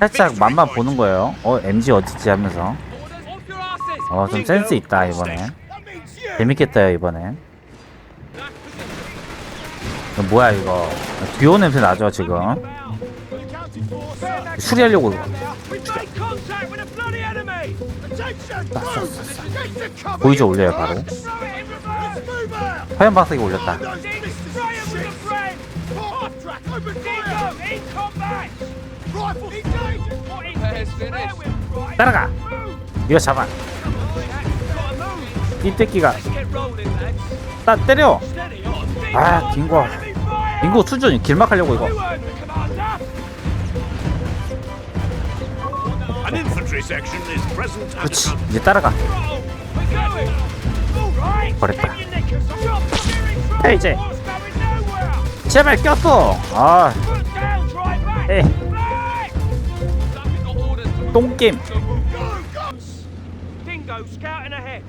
살짝 맛만. 보는 거예요. 어 MG 어디지 하면서 어 좀 센스 있다 이번에. 재밌겠다 이번엔. 이거 뭐야 이거 듀오 냄새 나죠 지금. 수리하려고. 보이죠 올려요 바로. 화염 방석이 올렸다. Dingo in combat. 따라가. 이거 잡아. 이 떼끼가 Get rolling, lads. 따 때려. Steady on. Dingo. 아 딩고. Enemy fire. 딩고 수준 길막하려고 이거. New word, Commander. An infantry section is present at 그렇지 a 이제 따라가. Roll. We're going. Right. 버렸다. Get your knickers. Steering through. 야, 이제. What's going nowhere? 제발 꼈어. 아. Dingo scouting ahead.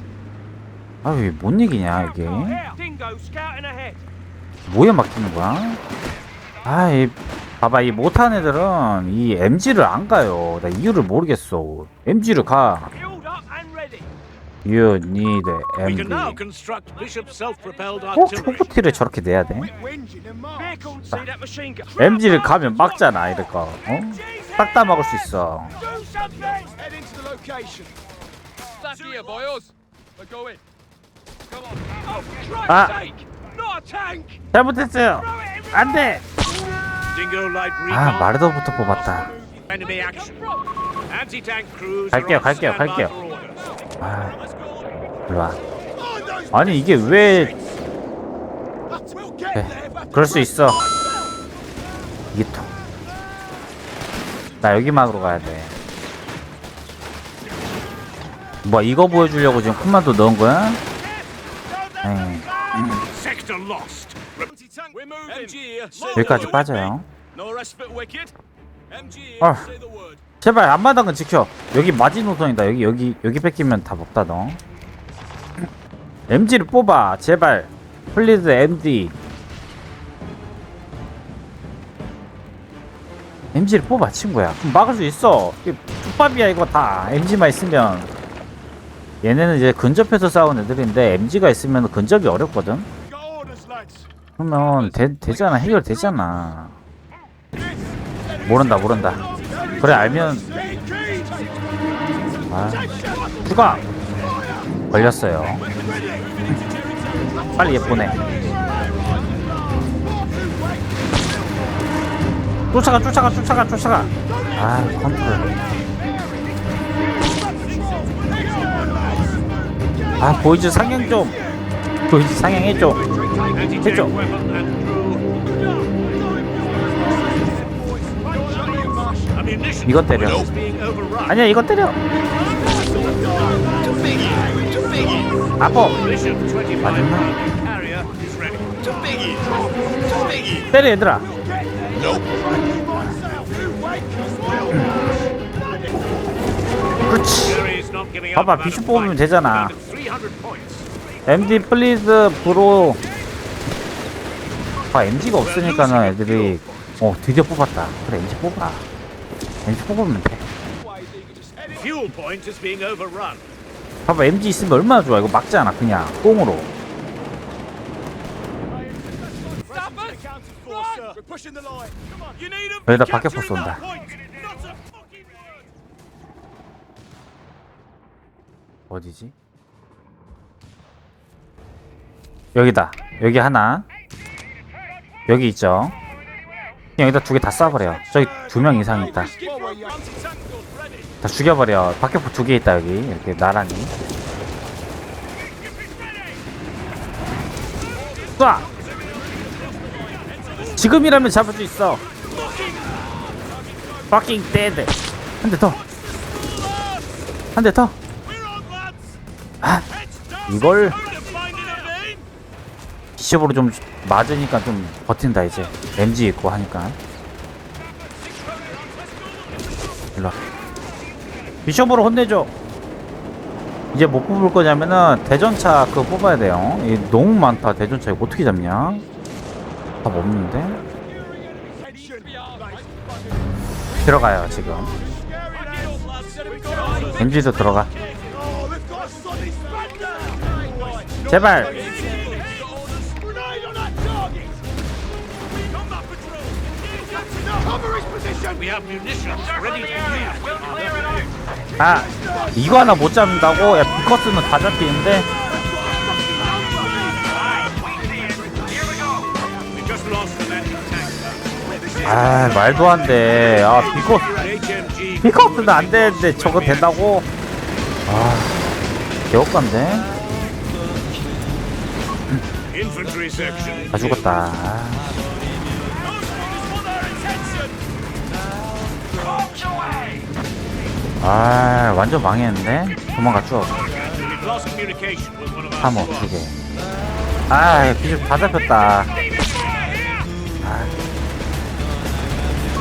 아왜 뭔 얘기냐 이게. 뭐에 맡기는 거야? 아, 이 봐봐 이 못한 애들은 이 MG를 안 가요. 나 이유를 모르겠어. MG를 가. You need self-propelled 꼭. 초코티를 저렇게 내야 돼? MG를 가면 막잖아 이럴 거. 어? 딱다 막을 수 있어. Oh, Ah. tank. 잘못했어요. Throw it in 안 돼. Dingo light recon. 아 마르더부터 뽑았다. 갈게요, 갈게요, 갈게요. 아, 일로 와. 아니 이게 왜? 네, but 그럴 수 있어. 이게 통. 나 여기 막으로 가야 돼. 뭐 이거 보여주려고 지금 콤만도 넣은 거야? 에이. 여기까지 빠져요. 어. 제발 앞마당은 지켜. 여기 마지노선이다. 여기 여기 여기 뺏기면 답 없다 너. MG를 뽑아. 제발. 플리즈 MD. MG를 뽑아 친구야. 그럼 막을 수 있어. 이게 족밥이야 이거 다. MG만 있으면. 얘네는 이제 근접해서 싸우는 애들인데 MG가 있으면 근접이 어렵거든. 그러면 되, 되잖아 해결되잖아. 모른다 모른다. 그래 알면 아, 추가 걸렸어요. 빨리 얘 보내. 쫓아가 쫓아가 쫓아가 쫓아가. 아 컨트롤. 아 보이즈 상향 좀. 보이즈 좀. Anti-tank 해줘. 이거 때려. 아니야 이거 때려. 25 맞았나? 때려 얘들아. 그렇지. 봐봐, a 뽑으면. 되잖아. Down to 300 points. MD 플리즈 브로. 아 MG가 없으니까는 애들이 어 드디어 뽑았다. 그래 MG 뽑아. MG 뽑으면 돼. Fuel point is being overrun. 봐봐 MG 있으면 얼마나 좋아. 이거 막잖아 그냥 꽁으로. Stop us. Counted for, sir. We're pushing the line. Come on. You need 'em 여기다 박격포 capturing 쏜다. that point. Not a fucking word. 어디지? 여기다. 여기 하나. 여기 있죠. 그냥 여기다 두 개 다 쏴버려. 저기 두 명 이상 있다. 다 죽여버려. 박격포 두개 있다 여기. 이렇게 나란히. 쏴! 지금이라면 잡을 수 있어. fucking dead. 한대 더. 한 대 더. We're on, lads. 아. 이걸 again. 비숍으로 좀 맞으니까 좀 버틴다 이제. MG 있고 하니까. 일로 와. 비숍으로 혼내줘. 이제 못 뽑을 거냐면은 대전차 그거 뽑아야 돼요. 이 너무 많다. 대전차 이거 어떻게 잡냐? 답 없는데. 들어가요 지금. 겐지도 들어가. 제발 아 이거 하나 못 잡는다고? 야 비커스는 다 잡히는데. 아 말도 안돼 아 비커스. 비커스는 안 되는데 저거 된다고? 아 개업간데? 다 죽었다 아, 아 완전 망했는데? 도망갔죠? We've lost communication with one of our 3호 squads. 2개 아 비숍 다 잡혔다 아.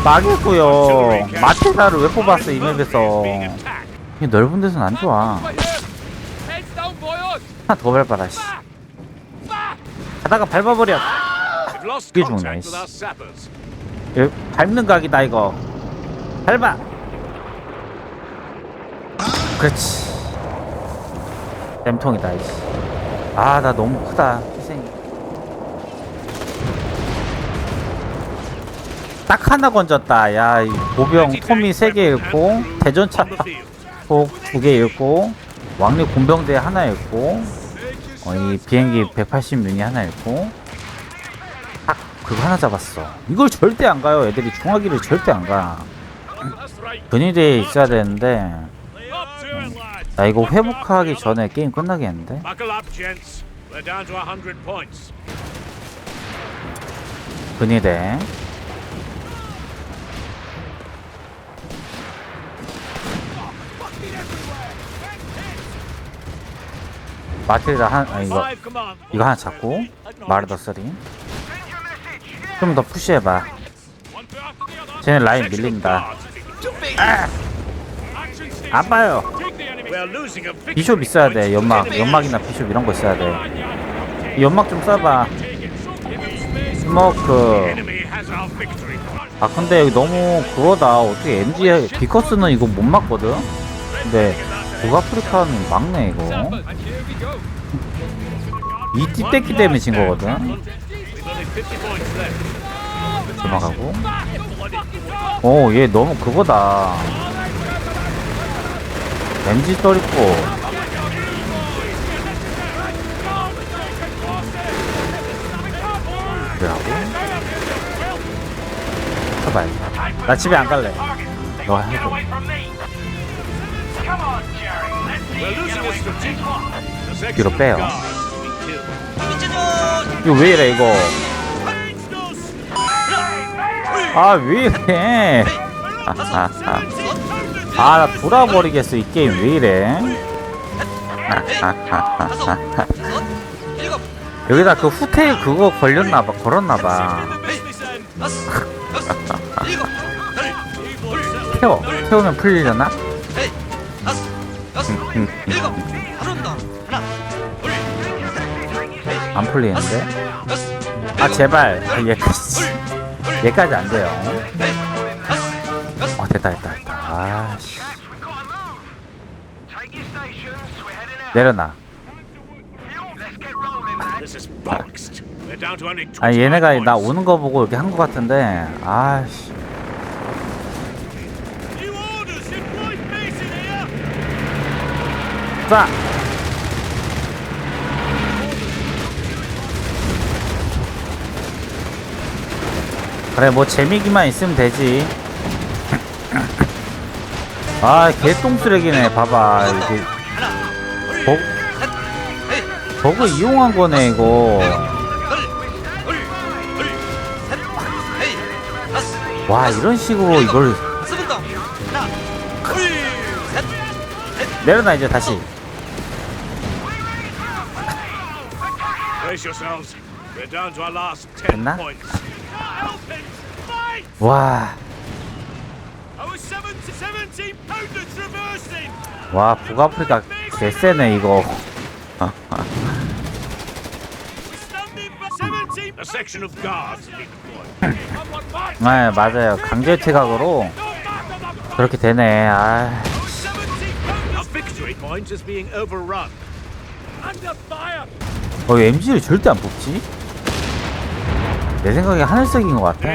망했고요 마테나를 왜 뽑았어 이 맵에서 넓은 데선 안 좋아. 하나 더 밟아라 씨 가다가 밟아버려 contact 좋네, 밟는 각이다 이거 밟아 그렇지. 땜통이다 이씨. 아 나 너무 크다 희생이. 딱 하나 건졌다. 야 이 보병 톰이 3개 잃고 대전차. 폭2개 잃고 왕리 공병대 하나 잃고 어, 이 비행기 180 유닛 하나 잃고. 딱 그거 하나 잡았어. 이걸 절대 안 가요. 애들이 중화기를 절대 안가. That's right. 근위대에 있어야 되는데 나 이거 회복하기 전에 게임 끝나겠는데 Buckle up, gents. We're down to 100 points. 근위대 마틸다 한 아, 이거. 이거 하나 잡고 마르더 쓰리 좀 더 푸시해봐. 쟤네 라인 밀린다. 아! 아파요 비숍 있어야 돼. 연막 연막이나 비숍 이런 거 있어야 돼 연막 좀 space. 스모크. 아 근데 여기 너무 그거다 어떻게 MG 비커스는 이거 못 막거든 근데 북아프리카는 막네 이거. 이 띠떼기 때문에 진 거거든 We've only 50 points left. 도망가고 오얘 너무 그거다 MG 떠있고 그래하고 해봐야 나 집에 안 갈래 너 해줘 뒤로 빼요. 이거 왜 이래 이거 아 왜 이래 아 나 돌아버리겠어 이 게임. 왜 이래? 여기다 그 후퇴 그거 걸렸나봐 걸었나봐. 태워 태우면 풀리려나? 안 풀리는데? 아 제발. 아, 얘까지 얘까지 안 돼요. 어 됐다 됐다 됐다 아씨 Take your stations. We're heading out. 내려놔 Let's get rolling, lads. This is boxed. We're down 25 아니 얘네가 나. 오는 거 보고 이렇게 한 거 같은데 아씨! 쏴 그래 뭐 재미기만 있으면 되지. 아 개똥 쓰레기네 봐봐. 이게 버, 버그 이용한 거네 이거 와 이런 식으로 이걸 내려놔 이제 다시 Brace yourselves. We're down to our last 10 됐나? 와 Our 70, 17 pounder traversing! 와 북아프리카 개쎄네 이거 Standing by 17! A section of guards have been deployed. 네 맞아요 강제 퇴각으로 그렇게 되네. 아! 어, MG를 절대 안 뽑지? 내 생각에 하늘색인 것 같아.